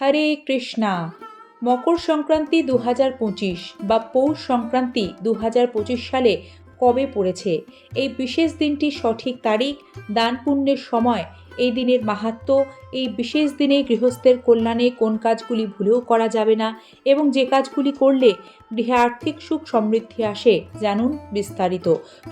হরে কৃষ্ণা। মকর সংক্রান্তি দু হাজার পঁচিশ বা পৌষ সংক্রান্তি দু হাজার পঁচিশ সালে কবে পড়েছে? এই বিশেষ দিনটি সঠিক তারিখ, দান পুণ্যের সময় এই দিনের মাহাত্ম্য এই বিশেষ দিনে গৃহস্থের কল্যাণে কোন কাজগুলি ভুলেও করা যাবে না এবং যে কাজগুলি করলে গৃহে আর্থিক সুখ সমৃদ্ধি আসে, জানুন বিস্তারিত।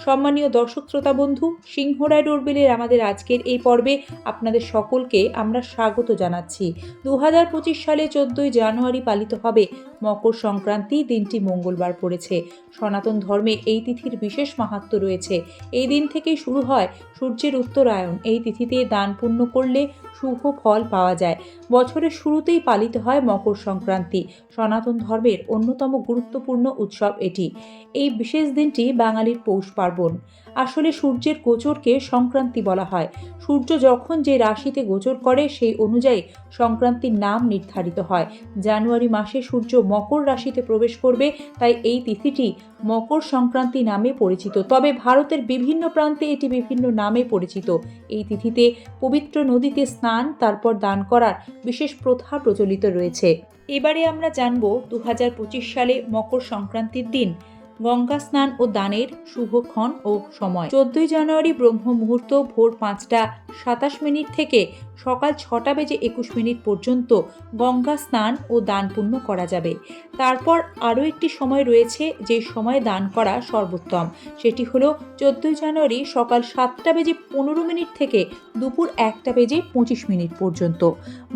সম্মানীয় দর্শক শ্রোতা বন্ধু সিংহরায় ডোরবেলের আমাদের আজকের এই পর্বে আপনাদের সকলকে আমরা স্বাগত জানাচ্ছি। দু হাজার পঁচিশ সালে চোদ্দই জানুয়ারি পালিত হবে মকর সংক্রান্তি, দিনটি মঙ্গলবার পড়েছে। সনাতন ধর্মে এই তিথির বিশেষ মাহাত্ম্য রয়েছে। এই দিন থেকেই শুরু হয় সূর্যের উত্তরায়ণ। এই তিথিতে দান পুণ্য করলে শুভ ফল পাওয়া যায়। বছরের শুরুতেই পালিত হয় মকর সংক্রান্তি। সনাতন ধর্মের অন্যতম গুরুত্বপূর্ণ উৎসব এটি। এই বিশেষ দিনটি বাঙালির পৌষ পার্বণ। আসলে সূর্যের গোচরকে সংক্রান্তি বলা হয়। সূর্য যখন যে রাশিতে গোচর করে, সেই অনুযায়ী সংক্রান্তির নাম নির্ধারিত হয়। জানুয়ারি মাসে সূর্য মকর রাশিতে প্রবেশ করবে, তাই এই তিথিটি মকর সংক্রান্তি নামে পরিচিত। তবে ভারতের বিভিন্ন প্রান্তে এটি বিভিন্ন নামে পরিচিত। এই তিথিতে পবিত্র নদীতে স্নান, তারপর দান করার বিশেষ প্রথা প্রচলিত রয়েছে। এবারে আমরা জানব দু হাজার পঁচিশ সালে মকর সংক্রান্তির দিন। গঙ্গা স্নান ও দানের শুভক্ষণ ও সময়। চোদ্দই জানুয়ারি ব্রহ্ম মুহূর্ত ভোর পাঁচটা সাতাশ মিনিট থেকে সকাল ছটা বেজে একুশ মিনিট পর্যন্ত গঙ্গা স্নান ও দান পুণ্য করা যাবে। তারপর আরও একটি সময় রয়েছে যে সময় দান করা সর্বোত্তম। সেটি হলো চোদ্দই জানুয়ারি সকাল সাতটা বেজে পনেরো মিনিট থেকে দুপুর একটা বেজে পঁচিশ মিনিট পর্যন্ত।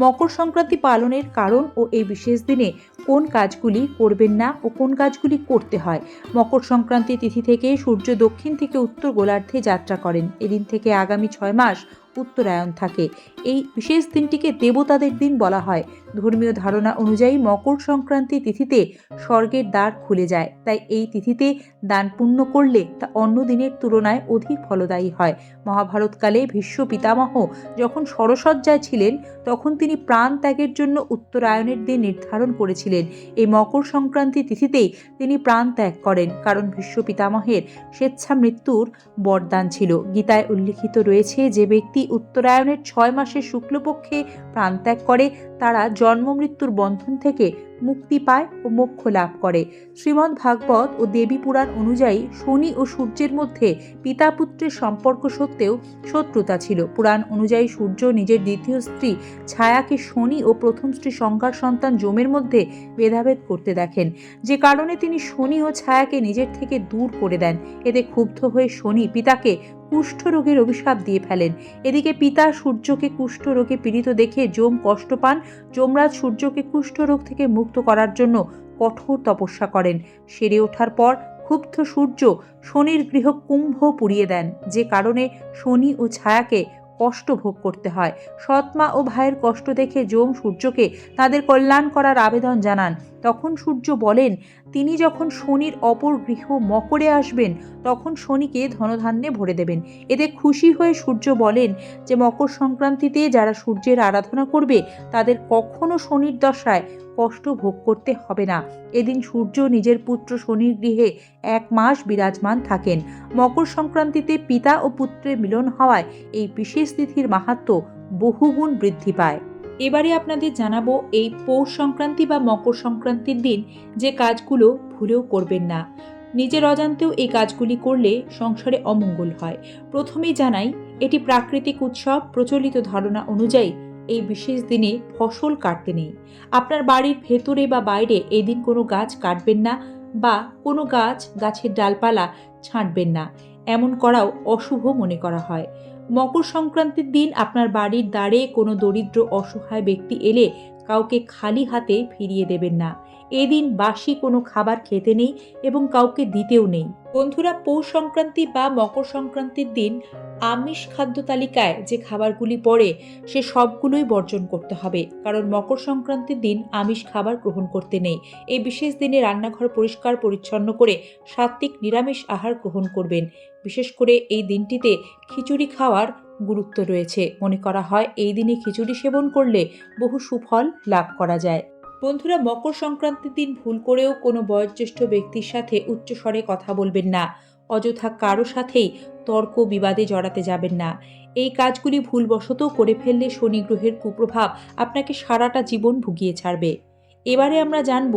মকর সংক্রান্তি পালনের কারণ ও এই বিশেষ দিনে কোন কাজগুলি করবেন না ও কোন কাজগুলি করতে হয় মকর সংক্রান্তি তিথি থেকে সূর্য দক্ষিণ থেকে উত্তর গোলার্ধে যাত্রা করেন। এদিন থেকে আগামী ছয় মাস উত্তরায়ণ থাকে। এই বিশেষ দিনটিকে দেবতাদের দিন বলা হয়। ধর্মীয় ধারণা অনুযায়ী মকর সংক্রান্তি তিথিতে স্বর্গের দ্বার খুলে যায়। তাই এই তিথিতে দান পুণ্য করলে তা অন্য দিনের তুলনায় অধিক ফলদায়ী হয়। মহাভারতকালে ভীষ্ম পিতামহ যখন সরসজ্জায় ছিলেন, তখন তিনি প্রাণ ত্যাগের জন্য উত্তরায়ণের দিন নির্ধারণ করেছিলেন। এই মকর সংক্রান্তি তিথিতেই তিনি প্রাণ ত্যাগ করেন, কারণ ভীষ্ম পিতামহের স্বেচ্ছা মৃত্যুর বরদান ছিল। গীতায় উল্লিখিত রয়েছে যে ব্যক্তি উত্তরায়ণের ছয় মাসের শুক্লপক্ষে প্রাণত্যাগ করে তারা জন্ম মৃত্যুর বন্ধন থেকে মুক্তি পায় ও মোক্ষ লাভ করে। শ্রীমদ্ ভাগবত ও দেবী পুরাণ অনুযায়ী শনি ও সূর্যের মধ্যে পিতা পুত্রের সম্পর্ক সত্ত্বেও শত্রুতা ছিল। পুরাণ অনুযায়ী সূর্য নিজের দ্বিতীয় স্ত্রী ছায়াকে শনি ও প্রথম স্ত্রী সংজ্ঞার সন্তান জমের মধ্যে ভেদাভেদ করতে দেখেন। যে কারণে তিনি শনি ও ছায়াকে নিজের থেকে দূর করে দেন। এতে ক্ষুব্ধ হয়ে শনি পিতাকে কুষ্ঠ রোগের অভিশাপ দিয়ে ফেলেন। এদিকে পিতা সূর্যকে কুষ্ঠ রোগে পীড়িত দেখে যম কষ্ট পান যমরাজ সূর্যকে কুষ্ঠ রোগ থেকে মুক্ত করার জন্য কঠোর তপস্যা করেন। সেরে ওঠার পর ক্ষুব্ধ সূর্য শনির গৃহ কুম্ভ পুড়িয়ে দেন, যে কারণে শনি ও ছায়াকে কষ্ট ভোগ করতে হয়। সৎমা ও ভাইয়ের কষ্ট দেখে যম সূর্যকে তাদের কল্যাণ করার আবেদন জানান। তখন সূর্য বলেন, তিনি যখন শনির অপর গৃহ মকরে আসবেন, তখন শনিকে ধনধান্যে ভরে দেবেন। এতে খুশি হয়ে সূর্য বলেন যে, মকর সংক্রান্তিতে যারা সূর্যের আরাধনা করবে, তাদের কখনো শনির দশায় কষ্ট ভোগ করতে হবে না। এদিন সূর্য নিজের পুত্র শনির গৃহে এক মাস বিরাজমান থাকেন। মকর সংক্রান্তিতে পিতা ও পুত্রের মিলন হওয়ায় এই বিশেষ তিথির মাহাত্ম্য বহুগুণ বৃদ্ধি পায়। এবারে আপনাদের জানাব এই পৌষ সংক্রান্তি বা মকর সংক্রান্তির দিন যে কাজগুলো ভুলেও করবেন না। নিজের অজান্তেও এই কাজগুলি করলে সংসারে অমঙ্গল হয়। প্রথমেই জানাই, এটি প্রাকৃতিক উৎসব প্রচলিত ধারণা অনুযায়ী এই বিশেষ দিনে ফসল কাটতে নেই। আপনার বাড়ির ভেতরে বা বাইরে এই দিন কোনো গাছ কাটবেন না বা কোনো গাছ গাছের ডালপালা ছাঁটবেন না। এমন করাও অশুভ মনে করা হয়। মকর সংক্রান্তির দিন আপনার বাড়ির দ্বারে কোনো দরিদ্র অসহায় ব্যক্তি এলে কাউকে খালি হাতে ফিরিয়ে দেবেন না। এদিন বাসি কোনো খাবার খেতে নেই এবং কাউকে দিতেও নেই। বন্ধুরা, পৌষ সংক্রান্তি বা মকর সংক্রান্তির দিন আমিষ খাদ্য তালিকায় যে খাবারগুলি পড়ে, সে সবগুলোই বর্জন করতে হবে। কারণ মকর সংক্রান্তির দিন আমিষ খাবার গ্রহণ করতে নেই। এই বিশেষ দিনে রান্নাঘর পরিষ্কার পরিচ্ছন্ন করে সাত্ত্বিক নিরামিষ আহার গ্রহণ করবেন। বিশেষ করে এই দিনটিতে খিচুড়ি খাওয়ার গুরুত্ব রয়েছে। মনে করা হয়, এই দিনে খিচুড়ি সেবন করলে বহু সুফল লাভ করা যায়। বন্ধুরা, মকর সংক্রান্তির দিন ভুল করেও কোনো বয়োজ্যেষ্ঠ ব্যক্তির সাথে উচ্চস্বরে কথা বলবেন না। অযথা কারও সাথেই তর্ক বিবাদে জড়াতে যাবেন না। এই কাজগুলি ভুলবশত করে ফেললে শনি গ্রহের কুপ্রভাব আপনাকে সারাটা জীবন ভুগিয়ে ছাড়বে। এবারে আমরা জানব,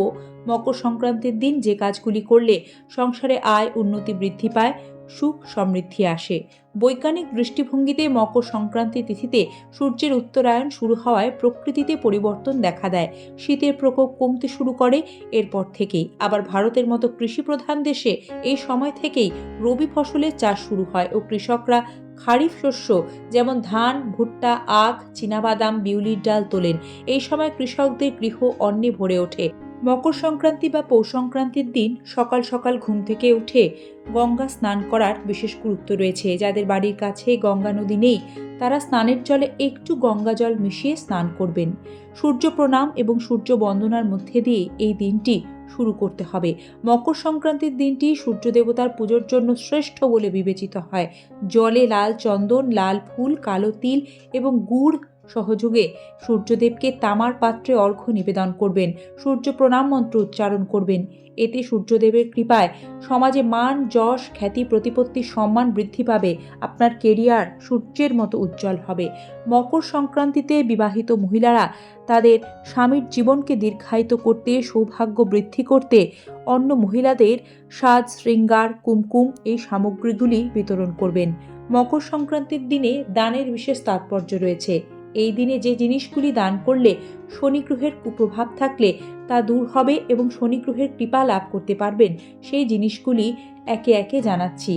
মকর সংক্রান্তির দিন যে কাজগুলি করলে সংসারে আয় উন্নতি বৃদ্ধি পায় সুখ সমৃদ্ধি আসে। বৈজ্ঞানিক দৃষ্টিভঙ্গিতে মকর সংক্রান্তি তিথিতে সূর্যের উত্তরায়ণ শুরু হওয়ায় প্রকৃতিতে পরিবর্তন দেখা দেয়। শীতের প্রকোপ কমতে শুরু করে। এরপর থেকেই আবার ভারতের মতো কৃষিপ্রধান দেশে এই সময় থেকেই রবি ফসলের চাষ শুরু হয় ও কৃষকরা খারিফ শস্য যেমন ধান, ভুট্টা, আখ, চীনাবাদাম, বিউলির ডাল তোলেন। এই সময় কৃষকদের গৃহ অন্নে ভরে ওঠে। মকর সংক্রান্তি বা পৌষ সংক্রান্তির দিন সকাল সকাল ঘুম থেকে উঠে গঙ্গা স্নান করার বিশেষ গুরুত্ব রয়েছে। যাদের বাড়ির কাছে গঙ্গা নদী নেই, তারা স্নানের জলে একটু গঙ্গা জল মিশিয়ে স্নান করবেন। সূর্য প্রণাম এবং সূর্য বন্দনার মধ্যে দিয়ে এই দিনটি শুরু করতে হবে। মকর সংক্রান্তির দিনটি সূর্য দেবতার পুজোর জন্য শ্রেষ্ঠ বলে বিবেচিত হয়। জলে লাল চন্দন, লাল ফুল, কালো তিল এবং গুড় সহযোগে সূর্যদেবকে তামার পাত্রে অর্ঘ্য নিবেদন করবেন, সূর্য প্রণাম মন্ত্র উচ্চারণ করবেন। এতে সূর্যদেবের কৃপায় সমাজে মান, যশ, খ্যাতি, প্রতিপত্তি, সম্মান বৃদ্ধি পাবে। আপনার কেরিয়ার সূর্যের মতো উজ্জ্বল হবে। মকর সংক্রান্তিতে বিবাহিত মহিলারা তাদের স্বামীর জীবনকে দীর্ঘায়িত করতে, সৌভাগ্য বৃদ্ধি করতে অন্য মহিলাদের সাজ, শৃঙ্গার, কুমকুম এই সামগ্রীগুলি বিতরণ করবেন। মকর সংক্রান্তির দিনে দানের বিশেষ তাৎপর্য রয়েছে। এই দিনে যে জিনিসগুলি দান করলে শনি গ্রহের কুপ্রভাব থাকলে তা দূর হবে এবং শনি গ্রহের কৃপা লাভ করতে পারবেন, সেই জিনিসগুলি একে একে জানাচ্ছি।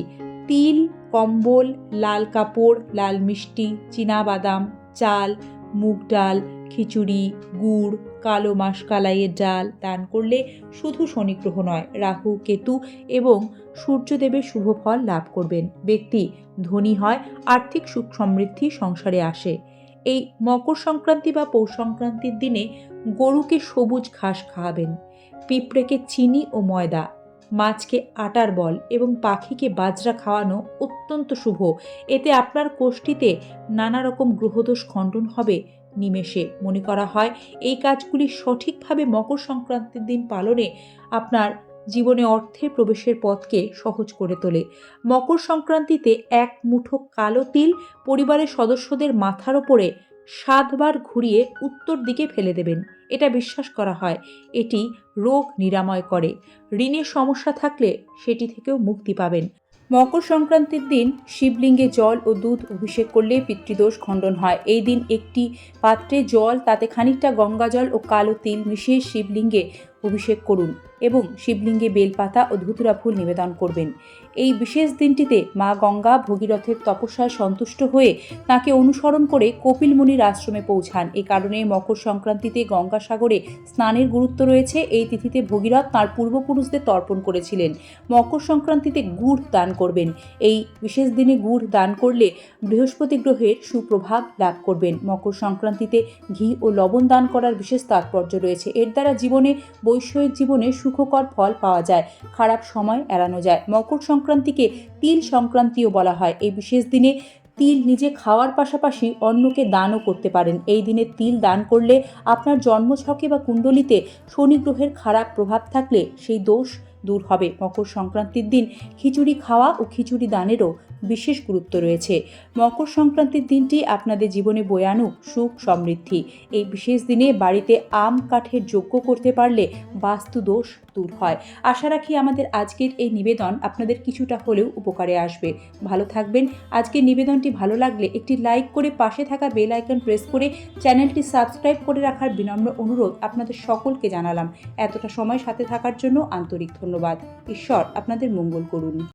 তিল, কম্বল, লাল কাপড়, লাল মিষ্টি বাদাম চাল, মুগ ডাল, খিচুড়ি, গুড়, কালো মাসকালাইয়ের ডাল দান করলে শুধু শনিগ্রহ নয়, রাহু, কেতু এবং সূর্যদেবের শুভ ফল লাভ করবেন। ব্যক্তি ধনী হয়, আর্থিক সুখ সমৃদ্ধি সংসারে আসে। এই মকর সংক্রান্তি বা পৌষ সংক্রান্তির দিনে গরুকে সবুজ ঘাস খাওয়াবেন, পিঁপড়েকে চিনি ও ময়দা, মাছকে আটার বল এবং পাখিকে বাজরা খাওয়ানো অত্যন্ত শুভ। এতে আপনার কোষ্ঠীতে নানা রকম গ্রহদোষ খণ্ডন হবে, নিমেষে। মনে করা হয়, এই কাজগুলি সঠিকভাবে মকর সংক্রান্তির দিন পালনে আপনার জীবনে অর্থের প্রবেশের পথকে সহজ করে তোলে। মকর সংক্রান্তিতে এক মুঠো কালো তিল পরিবারের সদস্যদের মাথার ওপরে সাতবার ঘুরিয়ে উত্তর দিকে ফেলে দেবেন। এটা বিশ্বাস করা হয়। এটি রোগ নিরাময় করে। ঋণের সমস্যা থাকলে সেটি থেকেও মুক্তি পাবেন। মকর সংক্রান্তির দিন শিবলিঙ্গে জল ও দুধ অভিষেক করলে পিতৃদোষ খণ্ডন হয়। এই দিন একটি পাত্রে জল, তাতে খানিকটা গঙ্গা জল ও কালো তিল মিশিয়ে শিবলিঙ্গে অভিষেক করুন এবং শিবলিঙ্গে বেলপাতা ও ধুতুরা ফুল নিবেদন করবেন। এই বিশেষ দিনটিতে মা গঙ্গা ভগীরথের তপস্যায় সন্তুষ্ট হয়ে তাকে অনুসরণ করে কপিল মুনির আশ্রমে পৌঁছান। এ কারণে মকর সংক্রান্তিতে গঙ্গাসাগরে স্নানের গুরুত্ব রয়েছে। এই তিথিতে ভগীরথ তাঁর পূর্বপুরুষদের তর্পণ করেছিলেন। মকর সংক্রান্তিতে গুড় দান করবেন। এই বিশেষ দিনে গুড় দান করলে বৃহস্পতি গ্রহের সুপ্রভাব লাভ করবেন। মকর সংক্রান্তিতে ঘি ও লবণ দান করার বিশেষ তাৎপর্য রয়েছে। এর দ্বারা জীবনে বৈষয়িক জীবনে সুখকর ফল পাওয়া যায়, খারাপ সময় এড়ানো যায়। মকর সংক্রান্তিকে তিল সংক্রান্তিও বলা হয়। এই বিশেষ দিনে তিল নিজে খাওয়ার পাশাপাশি অন্যকে দানও করতে পারেন। এই দিনে তিল দান করলে আপনার জন্মছকে বা কুণ্ডলিতে শনি গ্রহের খারাপ প্রভাব থাকলে সেই দোষ দূর হবে। মকর সংক্রান্তির দিন খিচুড়ি খাওয়া ও খিচুড়ি দানেরও বিশেষ গুরুত্ব রয়েছে। মকর সংক্রান্তির দিনটি আপনাদের জীবনে বয়ে আনুক সুখ, সমৃদ্ধি। এই বিশেষ দিনে বাড়িতে আম কাঠের যোগ্য করতে পারলে বাস্তু দোষ দূর হয়। আশা রাখি আমাদের আজকের এই নিবেদন আপনাদের কিছুটা হলেও উপকারে আসবে। ভালো থাকবেন। আজকের নিবেদনটি ভালো লাগলে একটি লাইক করে পাশে থাকা বেল আইকন প্রেস করে চ্যানেলটি সাবস্ক্রাইব করে রাখার বিনম্র অনুরোধ আপনাদের সকলকে জানালাম। এতটা সময় সাথে থাকার জন্য আন্তরিক ধন্যবাদ। ঈশ্বর আপনাদের মঙ্গল করুন।